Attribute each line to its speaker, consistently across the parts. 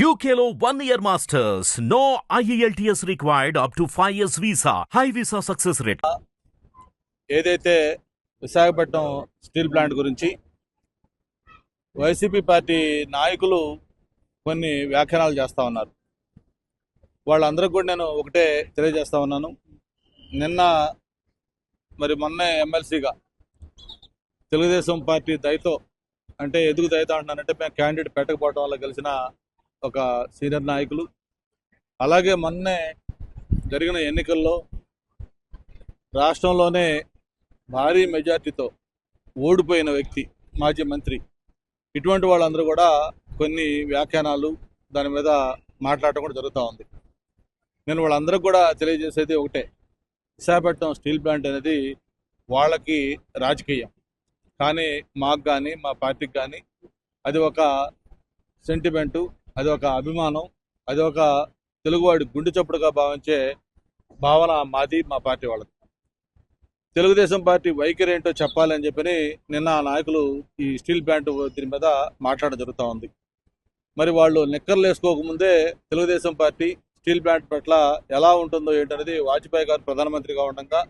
Speaker 1: యూకేలో one year masters no IELTS required up to five years visa high visa success rate
Speaker 2: ఏదైతే Visakhapatnam steel plant గురించి YCP party నాయకులు కొన్ని వ్యాఖ్యానాలు చేస్తూ ఉన్నారు. వాళ్ళందరికీ కూడా నేను ఒకటే తెలియజేస్తా ఉన్నాను. నిన్న మరి మొన్నే ఎమ్మెల్సీగా తెలుగుదేశం పార్టీ దయతో అంటే ఎందుకు దయతో అంటున్నానంటే మేము క్యాండిడేట్ పెట్టకపోవడం వల్ల గెలిచిన ఒక సీనియర్ నాయకులు. అలాగే మొన్నే జరిగిన ఎన్నికల్లో రాష్ట్రంలోనే భారీ మెజార్టీతో ఓడిపోయిన వ్యక్తి మాజీ మంత్రి. ఇటువంటి వాళ్ళందరూ కూడా కొన్ని వ్యాఖ్యానాలు దాని మీద మాట్లాడటం కూడా జరుగుతూ ఉంది. నేను వాళ్ళందరికీ కూడా తెలియజేసేది ఒకటే. విశాఖపట్నం స్టీల్ ప్లాంట్ అనేది వాళ్ళకి రాజకీయం. కానీ మాకు కానీ మా పార్టీకి కానీ అది ఒక సెంటిమెంటు అది ఒక అభిమానం అది ఒక తెలుగువాడి గుండె చప్పుడుగా భావించే భావన మాది మా పార్టీ వాళ్ళది. తెలుగుదేశం పార్టీ వైఖరి ఏంటో చెప్పాలని చెప్పని నిన్న ఆ నాయకులు ఈ స్టీల్ ప్లాంట్ దీని మీద మాట్లాడడం జరుగుతూ ఉంది. మరి వాళ్ళు నిక్కర్లు వేసుకోకముందే తెలుగుదేశం పార్టీ స్టీల్ ప్లాంట్ పట్ల ఎలా ఉంటుందో ఏంటనేది వాజ్పేయి గారు ప్రధానమంత్రిగా ఉండగా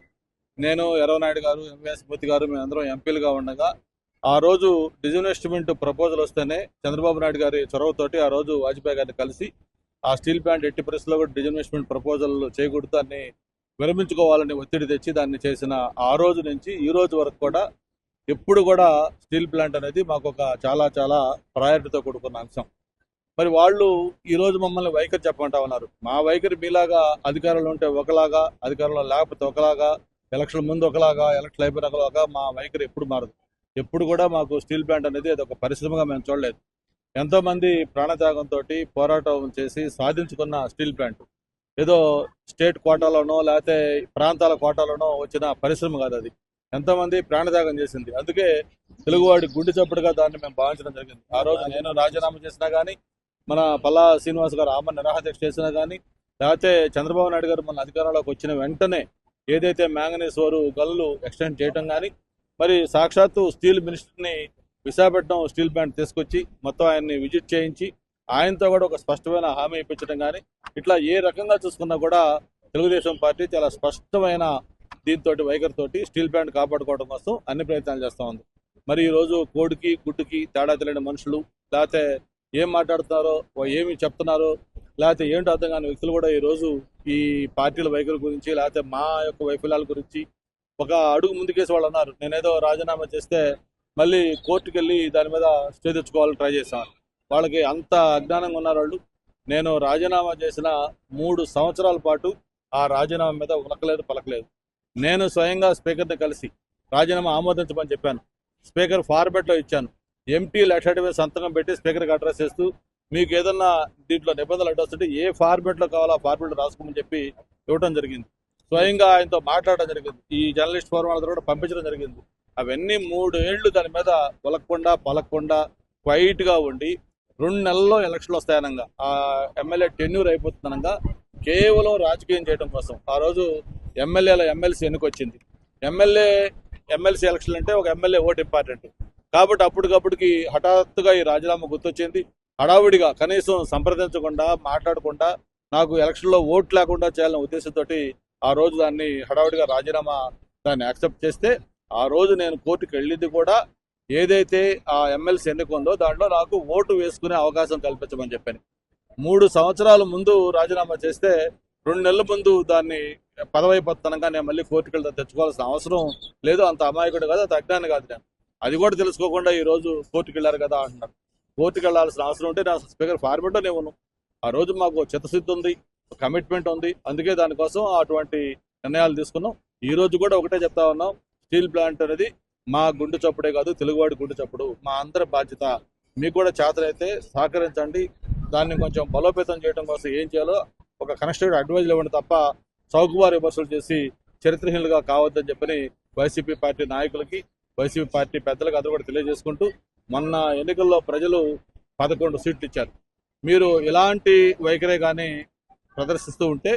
Speaker 2: నేను ఎర్రవనాయుడు గారు ఎంవీఎస్ మూర్తి గారు మేమందరం ఎంపీలుగా ఉండగా ఆ రోజు డిజిన్వెస్ట్మెంట్ ప్రపోజల్ వస్తేనే చంద్రబాబు నాయుడు గారి చొరవతోటి ఆ రోజు వాజ్పేయి గారిని కలిసి ఆ స్టీల్ ప్లాంట్ ఎట్టి పరిస్థితుల్లో కూడా డిజిన్వెస్ట్మెంట్ ప్రపోజల్ చేయకూడదు దాన్ని విరమించుకోవాలని ఒత్తిడి తెచ్చి దాన్ని చేసిన ఆ రోజు నుంచి ఈ రోజు వరకు కూడా ఎప్పుడు కూడా స్టీల్ ప్లాంట్ అనేది మాకు ఒక చాలా చాలా ప్రయారిటీతో కూడుకున్న అంశం. మరి వాళ్ళు ఈ రోజు మమ్మల్ని వైఖరి చెప్పమంటా ఉన్నారు. మా వైఖరి మీలాగా అధికారంలో ఉంటే ఒకలాగా అధికారంలో లేకపోతే ఒకలాగా ఎలక్షన్ ముందు ఒకలాగా ఎలక్షన్ అయిపోయిన ఒకలాగా మా వైఖరి ఎప్పుడు మారదు. ఎప్పుడు కూడా మాకు స్టీల్ ప్లాంట్ అనేది అది ఒక పరిశ్రమగా మేము చూడలేదు. ఎంతోమంది ప్రాణత్యాగంతో పోరాటం చేసి సాధించుకున్న స్టీల్ ప్లాంట్. ఏదో స్టేట్ కోటాలోనో లేకపోతే ప్రాంతాల కోటాలోనో వచ్చిన పరిశ్రమ కాదు అది. ఎంతోమంది ప్రాణత్యాగం చేసింది. అందుకే తెలుగువాడి గుండె చప్పుడుగా దాన్ని మేము భావించడం జరిగింది. ఆ రోజు నేను రాజీనామా చేసినా కానీ మన పల్లా శ్రీనివాస్ గారు ఆమె నిరాహదీక్ష చేసినా కానీ లేకపోతే చంద్రబాబు నాయుడు గారు మన అధికారంలోకి వచ్చిన వెంటనే ఏదైతే మ్యాంగనీస్ వారు గల్లు ఎక్స్టెండ్ చేయటం కానీ మరి సాక్షాత్తు స్టీల్ మినిస్టర్ని విశాఖపట్నం స్టీల్ ప్లాంట్ తీసుకొచ్చి మొత్తం ఆయన్ని విజిట్ చేయించి ఆయనతో కూడా ఒక స్పష్టమైన హామీ ఇప్పించడం కానీ ఇట్లా ఏ రకంగా చూసుకున్నా కూడా తెలుగుదేశం పార్టీ చాలా స్పష్టమైన దీంతో వైఖరితోటి స్టీల్ ప్లాంట్ కాపాడుకోవడం కోసం అన్ని ప్రయత్నాలు చేస్తూ ఉంది. మరి ఈ రోజు కోడికి గుడ్డుకి తేడా తెలియని మనుషులు లేకపోతే ఏం మాట్లాడుతున్నారో ఏమి చెప్తున్నారో లేకపోతే ఏంటో అర్థం కాని వ్యక్తులు కూడా ఈ రోజు ఈ పార్టీల వైఖరి గురించి లేకపోతే మా యొక్క వైఫల్యాల గురించి ఒక అడుగు ముందుకేసి వాళ్ళు అన్నారు నేనేదో రాజీనామా చేస్తే మళ్ళీ కోర్టుకు వెళ్ళి దాని మీద స్టే తెచ్చుకోవాలని ట్రై చేశాను వాళ్ళకి అంత అజ్ఞానంగా ఉన్నారు వాళ్ళు. నేను రాజీనామా చేసిన మూడు సంవత్సరాల పాటు ఆ రాజీనామా మీద ఉనకలేదు పలకలేదు. నేను స్వయంగా స్పీకర్ని కలిసి రాజీనామా ఆమోదించమని చెప్పాను. స్పీకర్ ఫార్మెట్లో ఇచ్చాను. ఎంటీ లెటర్ మీద సంతకం పెట్టి స్పీకర్కి అడ్రస్ చేస్తూ మీకు ఏదన్నా దీంట్లో నిబంధనలు అడ్డొస్తుంటే ఏ ఫార్మెట్లో కావాలో ఆ ఫార్మెట్లో రాసుకోమని చెప్పి ఇవ్వడం జరిగింది. స్వయంగా ఆయనతో మాట్లాడడం జరిగింది. ఈ జర్నలిస్ట్ ఫోరం వాళ్ళతో కూడా పంపించడం జరిగింది. అవన్నీ మూడు ఏళ్ళు దాని మీద పొలక్కుండా పలకకుండా క్వైట్గా ఉండి రెండు నెలల్లో ఎలక్షన్లు వస్తాయనగా ఆ ఎమ్మెల్యే టెన్యూర్ అయిపోతుందనగా కేవలం రాజకీయం చేయడం కోసం. ఆ రోజు ఎమ్మెల్యేల ఎమ్మెల్సీ ఎన్నికొచ్చింది. ఎమ్మెల్యే ఎమ్మెల్సీ ఎలక్షన్ అంటే ఒక ఎమ్మెల్యే ఓటు ఇంపార్టెంట్. కాబట్టి అప్పటికప్పటికి హఠాత్తుగా ఈ రాజీనామా గుర్తొచ్చింది. హడావుడిగా కనీసం సంప్రదించకుండా మాట్లాడకుండా నాకు ఎలక్షన్లో ఓటు లేకుండా చేయాలనే ఉద్దేశంతో ఆ రోజు దాన్ని హడావుడిగా రాజీనామా దాన్ని యాక్సెప్ట్ చేస్తే ఆ రోజు నేను కోర్టుకు వెళ్ళింది కూడా ఏదైతే ఆ ఎమ్మెల్సీ ఎన్నిక ఉందో దాంట్లో నాకు ఓటు వేసుకునే అవకాశం కల్పించమని చెప్పాను. మూడు సంవత్సరాల ముందు రాజీనామా చేస్తే రెండు నెలల ముందు దాన్ని పదవైపోతానంగా నేను మళ్ళీ కోర్టుకు వెళ్తా తెచ్చుకోవాల్సిన అవసరం లేదు. అంత అమాయకుడు కాదు అంత అజ్ఞాని కాదు నేను. అది కూడా తెలుసుకోకుండా ఈ రోజు కోర్టుకు వెళ్ళారు కదా అంటున్నారు. కోర్టుకు వెళ్ళాల్సిన అవసరం ఉంటే నా స్పీకర్ ఫార్మెట్ నేను ఆ రోజు మాకు చిత్తశుద్ధి ఉంది. కమిట్మెంట్ ఉంది. అందుకే దానికోసం అటువంటి నిర్ణయాలు తీసుకున్నాం. ఈ రోజు కూడా ఒకటే చెప్తా ఉన్నాం. స్టీల్ ప్లాంట్ అనేది మా గుండు చప్పుడే కాదు తెలుగువాడి గుండు చప్పుడు. మా అందరి బాధ్యత. మీకు కూడా చేతనైతే సహకరించండి. దాన్ని కొంచెం బలోపేతం చేయడం కోసం ఏం చేయాలో ఒక కన్స్ట్రక్టివ్ అడ్వైజ్ ఇవ్వండి తప్ప చౌకబారు విమర్శలు చేసి చరిత్రహీనులుగా కావద్దని చెప్పని వైసీపీ పార్టీ నాయకులకి వైసీపీ పార్టీ పెద్దలకు అందరూ కూడా తెలియజేసుకుంటూ మొన్న ఎన్నికల్లో ప్రజలు పదకొండు సీట్లు ఇచ్చారు. మీరు ఇలాంటి వైఖరే కానీ ప్రదర్శిస్తూ ఉంటే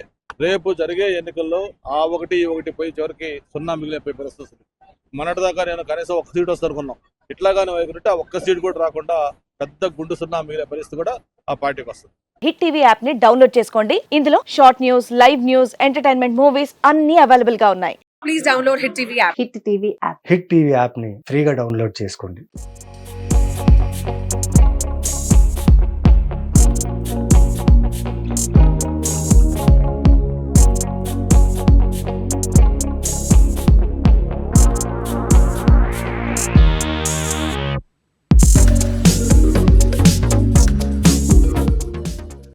Speaker 2: రేపు జరిగే ఎన్నికల్లో ఆ ఒకటి ఈ ఒకటి పోయి చివరికి సున్నా మిగిలిపోయే పరిస్థితి వస్తుంది. మొన్నటిదాకా నేను కనీసం ఒక్క సీట్ వస్తుంది అనుకున్నాం. ఇట్లాగానే ఆ ఒక్క సీట్ కూడా రాకుండా పెద్ద గుండు సున్నా మిగిలే పరిస్థితి కూడా ఆ పార్టీకి వస్తుంది.
Speaker 3: హిట్ టీవీ యాప్ని డౌన్లోడ్ చేసుకోండి. ఇందులో short news live news entertainment movies అన్ని అవైలబుల్గా ఉన్నాయి.
Speaker 4: Please download Hit TV app.
Speaker 3: Hit TV app
Speaker 5: Hit TV యాప్ని ఫ్రీగా డౌన్లోడ్ చేసుకోండి.